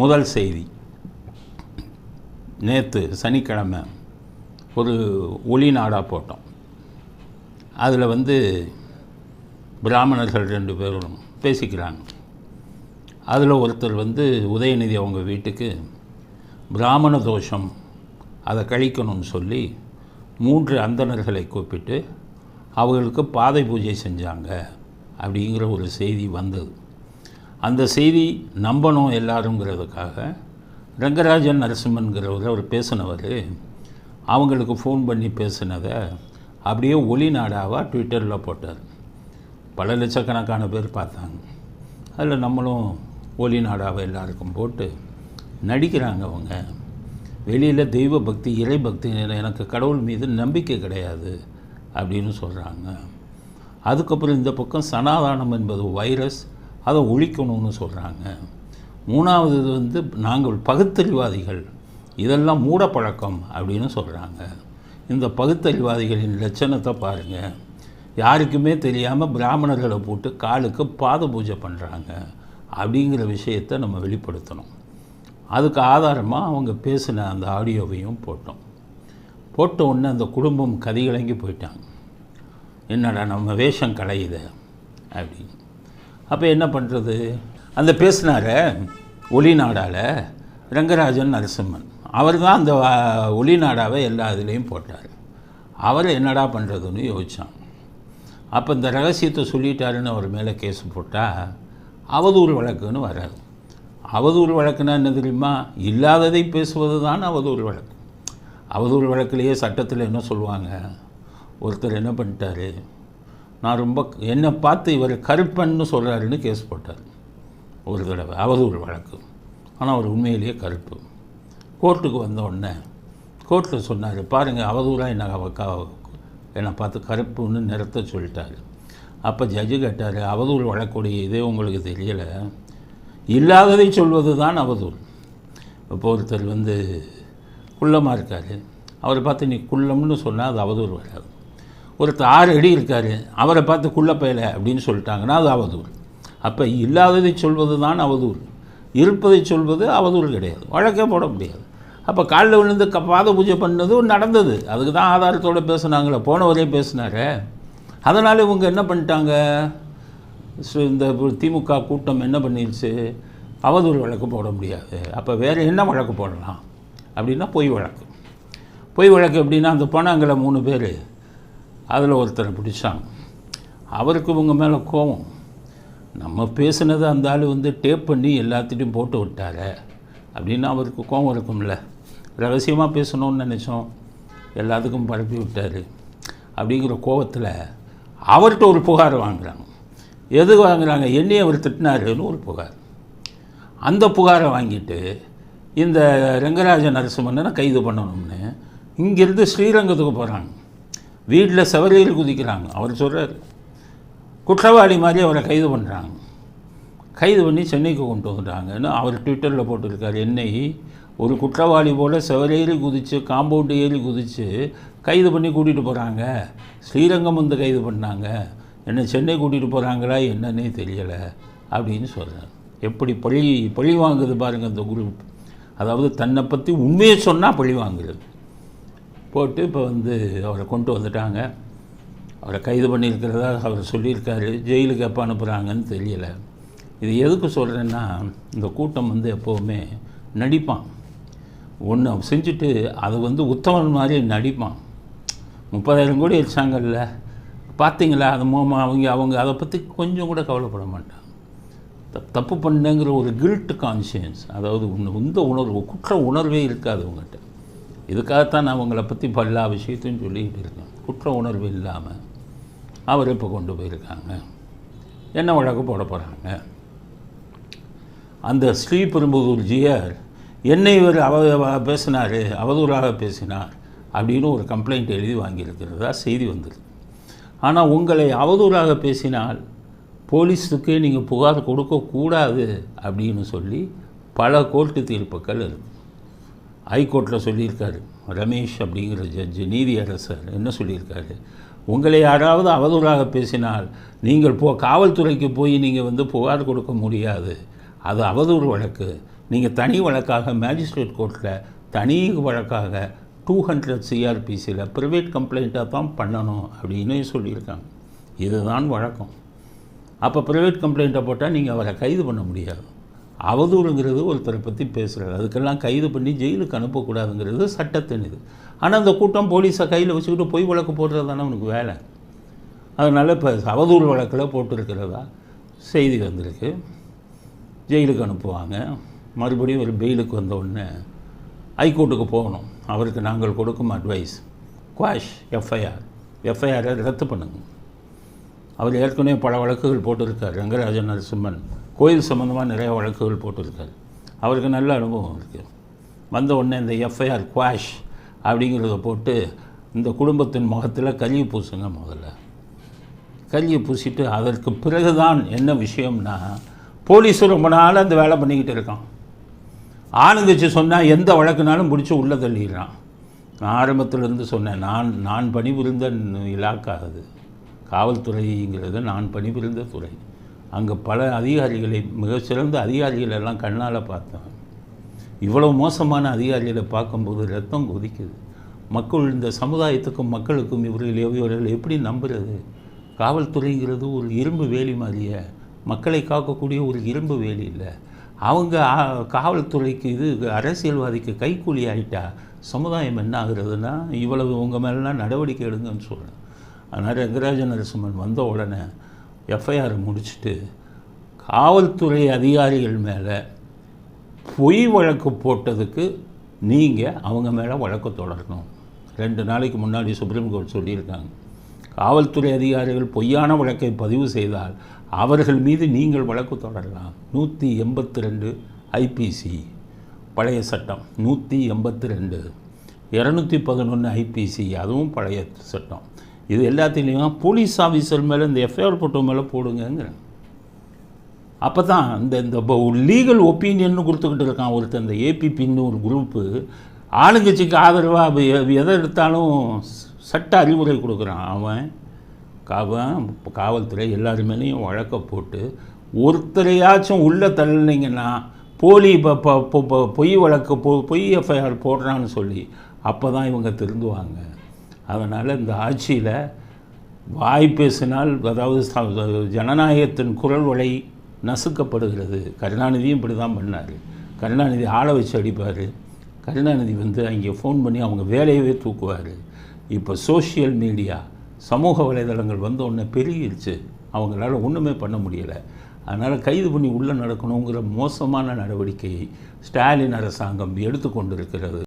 முதல் செய்தி. நேற்று சனிக்கிழமை ஒரு ஒளி நாடாக போட்டோம். அதில் வந்து பிராமணர்கள் ரெண்டு பேரும் பேசிக்கிறாங்க. அதில் ஒருத்தர் வந்து உதயநிதி அவங்க வீட்டுக்கு பிராமண தோஷம் அதை கழிக்கணும்னு சொல்லி மூன்று அந்தணர்களை கூப்பிட்டு அவர்களுக்கு பாதை பூஜை செஞ்சாங்க. அப்படிங்கிற ஒரு செய்தி வந்தது. அந்த செய்தி நம்பணும் எல்லாருங்கிறதுக்காக ரங்கராஜன் நரசிம்மன்கிறவர் அவர் பேசினவர். அவங்களுக்கு ஃபோன் பண்ணி பேசினதை அப்படியே ஒளி நாடாவாக ட்விட்டரில் போட்டார். பல லட்சக்கணக்கான பேர் பார்த்தாங்க. அதில் நம்மளும் ஒளி நாடாவை எல்லாருக்கும் போட்டு நடிக்கிறாங்க அவங்க. வெளியில் தெய்வ பக்தி இறை பக்தி எனக்கு கடவுள் மீது நம்பிக்கை கிடையாது அப்படின்னு சொல்கிறாங்க அதுக்கப்புறம் இந்த பக்கம் சனாதானம் என்பது வைரஸ் அதை ஒழிக்கணும்னு சொல்கிறாங்க மூணாவது இது வந்து நாங்கள் பகுத்தறிவாதிகள். இதெல்லாம் மூடப்பழக்கம் அப்படின்னு சொல்கிறாங்க இந்த பகுத்தறிவாதிகளின் லட்சணத்தை பாருங்கள் யாருக்குமே தெரியாமல் பிராமணர்களை போட்டு காலுக்கு பாத பூஜை பண்ணுறாங்க அப்படிங்கிற விஷயத்தை நம்ம வெளிப்படுத்தணும். அதுக்கு ஆதாரமாக அவங்க பேசின அந்த ஆடியோவையும் போட்டோம். போட்ட உடனே அந்த குடும்பம் கதிகலங்கி போயிட்டாங்க. என்னடா நம்ம வேஷம் கலையுது அப்படின்னு. அப்போ என்ன பண்ணுறது அந்த பேசினார ஒளிநாடால் ரங்கராஜன் நரசிம்மன். அவர் தான் அந்த ஒளி ஒளிநாடாவை எல்லா இதுலேயும் போட்டார். அவர் என்னடா பண்ணுறதுன்னு யோசிச்சான். அப்போ இந்த ரகசியத்தை சொல்லிட்டாருன்னு அவர் மேலே கேஸ் போட்டால் அவதூறு வழக்குன்னு வராது. அவதூறு வழக்குன்னா என்ன தெரியுமா? இல்லாததை பேசுவது தான் அவதூறு வழக்கு. அவதூறு வழக்குலேயே சட்டத்தில் என்ன சொல்லுவாங்க? ஒருத்தர் என்ன பண்ணிட்டாரு? நான் ரொம்ப என்னை பார்த்து இவர் கருப்பன்னு சொல்கிறாருன்னு கேஸ் போட்டார். ஒரு தடவை. அவதூறு வழக்கு. ஆனால் அவர் உண்மையிலேயே கருப்பு. கோர்ட்டுக்கு வந்த உடனே கோர்ட்டில் சொன்னார் பாருங்கள் அவதூறாக என்ன அவக்கா என்னை பார்த்து கருப்புன்னு நிறத்த சொல்லிட்டாரு. அப்போ ஜட்ஜு கேட்டார் அவதூறு வழக்கூடிய இதே உங்களுக்கு தெரியலை. இல்லாததை சொல்வது தான் அவதூறு. இப்போ ஒருத்தர் வந்து குள்ளமாக இருக்கார். அவரை பார்த்து நீ குள்ளம்னு சொன்னால் அது அவதூறு வராது. ஒருத்தர் ஆறு அடி இருக்கார் அவரை பார்த்து குள்ள பயல அப்படின்னு சொல்லிட்டாங்கன்னா அது அவதூறு. அப்போ இல்லாததை சொல்வது தான் அவதூறு. இருப்பதை சொல்வது அவதூறு கிடையாது. வழக்கே போட முடியாது. அப்போ காலில் விழுந்து க பாத பூஜை பண்ணதும் நடந்தது. அதுக்கு தான் ஆதாரத்தோடு பேசுனாங்களே. போனவரே பேசினாரே. அதனால் இவங்க என்ன பண்ணிட்டாங்க? இந்த திமுக கூட்டம் என்ன பண்ணிருச்சு? அவதூறு வழக்கு போட முடியாது. அப்போ வேறு என்ன வழக்கு போடலாம்? அப்படின்னா பொய் வழக்கு. பொய் வழக்கு எப்படின்னா அந்த போனாங்களே மூணு பேர் அதில் ஒருத்தரை பிடிச்சாங்க. அவருக்கு இவங்க மேலே கோவம் நம்ம பேசுனதை அந்த ஆள் வந்து டேப் பண்ணி எல்லாத்திட்டையும் போட்டு விட்டாரே அப்படின்னு அவருக்கு கோவம் இருக்கும்ல. ரகசியமாக பேசணும்னு நினச்சோம். எல்லாத்துக்கும் பரப்பி விட்டார். அப்படிங்கிற கோவத்தில் அவர்கிட்ட ஒரு புகார் வாங்குறாங்க. எது வாங்குகிறாங்க என்னையை அவர் திட்டினாருன்னு ஒரு புகார். அந்த புகாரை வாங்கிட்டு இந்த ரங்கராஜ நரசிம்மனை கைது பண்ணணும்னு இங்கேருந்து ஸ்ரீரங்கத்துக்கு போகிறாங்க வீட்டில் சவரியில் குதிக்கிறாங்க. அவர் சொல்கிறார் குற்றவாளி மாதிரி அவரை கைது பண்ணுறாங்க கைது பண்ணி சென்னைக்கு கொண்டு வந்துட்டாங்கன்னு அவர் ட்விட்டரில் போட்டிருக்கார். என்னை ஒரு குற்றவாளி போல் செவரேறி குதித்து காம்பவுண்டு ஏறி குதித்து கைது பண்ணி கூட்டிகிட்டு போகிறாங்க ஸ்ரீரங்கம் வந்து கைது பண்ணாங்க. என்னை சென்னை கூட்டிகிட்டு போகிறாங்களா என்னன்னே தெரியலை அப்படின்னு சொல்கிறார் எப்படி பழி பழி வாங்குது பாருங்கள் அந்த குரூப். அதாவது தன்னை பற்றி உண்மையை சொன்னால் பழி வாங்குறது போட்டு இப்போ வந்து அவரை கொண்டு வந்துட்டாங்க. அவரை கைது பண்ணியிருக்கிறதா அவர் சொல்லியிருக்காரு. ஜெயிலுக்கு எப்போ அனுப்புகிறாங்கன்னு தெரியலை. இது எதுக்கு சொல்கிறேன்னா இந்த கூட்டம் வந்து எப்போவுமே நடிப்பான். ஒன்று செஞ்சுட்டு அது வந்து உத்தமன் மாதிரி நடிப்பான். முப்பதாயிரம் கோடி வச்சாங்கல்ல பார்த்தீங்களா அது மோமா அவங்க அவங்க அதை பற்றி கொஞ்சம் கூட கவலைப்பட மாட்டாங்க த- தப்பு பண்ணேங்கிற ஒரு கில்ட் கான்சியன்ஸ் அதாவது உன்ன- இந்த உணர்வு குற்ற உணர்வே இருக்காது அவங்ககிட்ட இதுக்காகத்தான் நான் உங்களை பற்றி பல்லா விஷயத்தையும் சொல்லிக்கிட்டு இருக்கேன். குற்ற உணர்வு இல்லாமல் அவர் இப்போ கொண்டு போயிருக்காங்க. என்ன வழக்கு போட போகிறாங்க அந்த ஸ்ரீபெரும்புதூர் ஜியர் என்னை இவர் அவ பேசினார் அவதூறாக பேசினார் அப்படின்னு ஒரு கம்ப்ளைண்ட் எழுதி வாங்கியிருக்கிறதா செய்தி வந்தது ஆனால் உங்களை அவதூறாக பேசினால் போலீஸுக்கு நீங்கள் புகார் கொடுக்கக்கூடாது அப்படின்னு சொல்லி பல கோர்ட்டு தீர்ப்புகள் இருக்குது ஹைகோர்ட்டில் சொல்லியிருக்காரு ரமேஷ் அப்படிங்கிற ஜட்ஜு நீதியரசர் என்ன சொல்லியிருக்காரு? உங்களை யாராவது அவதூறாக பேசினால் நீங்கள் போ காவல்துறைக்கு போய் நீங்கள் வந்து புகார் கொடுக்க முடியாது. அது அவதூறு வழக்கு. நீங்கள் தனி வழக்காக மேஜிஸ்ட்ரேட் கோர்ட்டில் தனி வழக்காக டூ ஹண்ட்ரட் சிஆர்பிசியில் ப்ரைவேட் கம்ப்ளைண்ட்டாக தான் பண்ணணும் அப்படின்னு சொல்லியிருக்காங்க. இதுதான் வழக்கம். அப்போ ப்ரைவேட் கம்ப்ளைண்ட்டை போட்டால் நீங்கள் அவரை கைது பண்ண முடியாது. அவதூறுங்கிறது ஒருத்தரை பற்றி பேசுகிறாரு அதுக்கெல்லாம் கைது பண்ணி ஜெயிலுக்கு அனுப்பக்கூடாதுங்கிறது சட்டத்தின் இது. ஆனால் அந்த கூட்டம் போலீஸை கையில் வச்சுக்கிட்டு பொய் வழக்கு போடுறது தானே உனக்கு வேலை. அதனால் இப்போ அவதூறு வழக்கில் போட்டிருக்கிறதா செய்தி வந்திருக்கு. ஜெயிலுக்கு அனுப்புவாங்க. மறுபடியும் ஒரு பெயிலுக்கு வந்த உடனே ஹைகோர்ட்டுக்கு போகணும். அவருக்கு நாங்கள் கொடுக்கும் அட்வைஸ். Quash FIR. எஃப்ஐஆரை ரத்து பண்ணுங்க. அவர் ஏற்கனவே பல வழக்குகள் போட்டிருக்கார். ரங்கராஜன் நரசிம்மன். கோயில் சம்மந்தமாக நிறைய வழக்குகள் போட்டிருக்காரு. அவருக்கு நல்ல அனுபவம் இருக்குது வந்த உடனே இந்த எஃப்ஐஆர் குவாஷ் அப்படிங்கிறத போட்டு இந்த குடும்பத்தின் முகத்தில் கல்வி பூசுங்க முதல்ல. கல்வி பூசிட்டு அதற்கு பிறகுதான் என்ன விஷயம்னா போலீஸ் ரொம்ப நாள் அந்த வேலை பண்ணிக்கிட்டு இருக்கான். ஆளுங்கட்சி சொன்னால் எந்த வழக்குனாலும் பிடிச்சி உள்ளே தள்ளிடுறான். நான் ஆரம்பத்திலேருந்து சொன்னேன் நான் நான் பணிபுரிந்த இலாக்கா அது. காவல்துறைங்கிறது நான் பணிபுரிந்த துறை. அங்கே பல அதிகாரிகளை மிக அதிகாரிகள் எல்லாம் கண்ணால் பார்த்தேன் இவ்வளோ மோசமான அதிகாரிகளை பார்க்கும்போது ரத்தம் கொதிக்குது. மக்கள் இந்த சமுதாயத்துக்கும் மக்களுக்கும் இவர்கள் இவர்கள் எப்படி நம்புறது? காவல்துறைங்கிறது ஒரு இரும்பு வேலி மாதிரியே. மக்களை காக்கக்கூடிய ஒரு இரும்பு வேலி இல்லை. அவங்க காவல்துறைக்கு இது அரசியல்வாதிக்கு கைக்கூலி ஆகிட்டா சமுதாயம் என்ன ஆகுறதுன்னா இவ்வளவு உங்கள் மேலாம் நடவடிக்கை எடுங்கன்னு சொல்கிறேன் அதனால் ரங்கராஜ நரசிம்மன் வந்த உடனே எஃப்ஐஆர் முடிச்சுட்டு காவல்துறை அதிகாரிகள் மேலே பொய் வழக்கு போட்டதுக்கு நீங்கள் அவங்க மேலே வழக்கு தொடரணும். ரெண்டு நாளைக்கு முன்னாடி சுப்ரீம் கோர்ட் சொல்லியிருக்காங்க. காவல்துறை அதிகாரிகள் பொய்யான வழக்கை பதிவு செய்தால் அவர்கள் மீது நீங்கள் வழக்கு தொடரலாம். நூற்றி எண்பத்தி ரெண்டு ஐபிசி பழைய சட்டம். நூற்றி எண்பத்தி ரெண்டு இரநூத்தி பதினொன்று ஐபிசி அதுவும் பழைய சட்டம். இது எல்லாத்துலேயும் போலீஸ் ஆஃபீஸர் மேலே இந்த எஃப்ஐஆர் போட்டோ மேலே போடுங்கங்கிறேன் அப்போ தான் இந்த இந்த லீகல் ஒப்பீனியன் கொடுத்துக்கிட்டு இருக்கான் ஒருத்தன். இந்த ஏபிபின்னு ஒரு குரூப்பு ஆளுங்கட்சிக்கு ஆதரவாக எதை எடுத்தாலும் சட்ட அறிவுரை கொடுக்குறான் அவன். அவன் காவல்துறை எல்லாரு மேலேயும் வழக்க போட்டு ஒருத்தரையாச்சும் உள்ளே தள்ளினீங்கன்னா போலி பொய் வழக்கு பொய் எஃப்ஐஆர் போடுறான்னு சொல்லி அப்போ தான் இவங்க திருந்துவாங்க. அதனால் இந்த ஆட்சியில் வாய் பேசினால் அதாவது ஜனநாயகத்தின் குரல் வலை நசுக்கப்படுகிறது. கருணாநிதியும் இப்படி தான் பண்ணார். கருணாநிதி ஆளை வச்சு அடிப்பார். கருணாநிதி வந்து அங்கே ஃபோன் பண்ணி அவங்க வேலையவே தூக்குவார். இப்போ சோஷியல் மீடியா சமூக வலைதளங்கள் வந்து ஒன்று பெருகிருச்சு. அவங்களால ஒன்றுமே பண்ண முடியலை. அதனால் கைது பண்ணி உள்ளே நடக்கணுங்கிற மோசமான நடவடிக்கையை ஸ்டாலின் அரசாங்கம் எடுத்துக்கொண்டிருக்கிறது.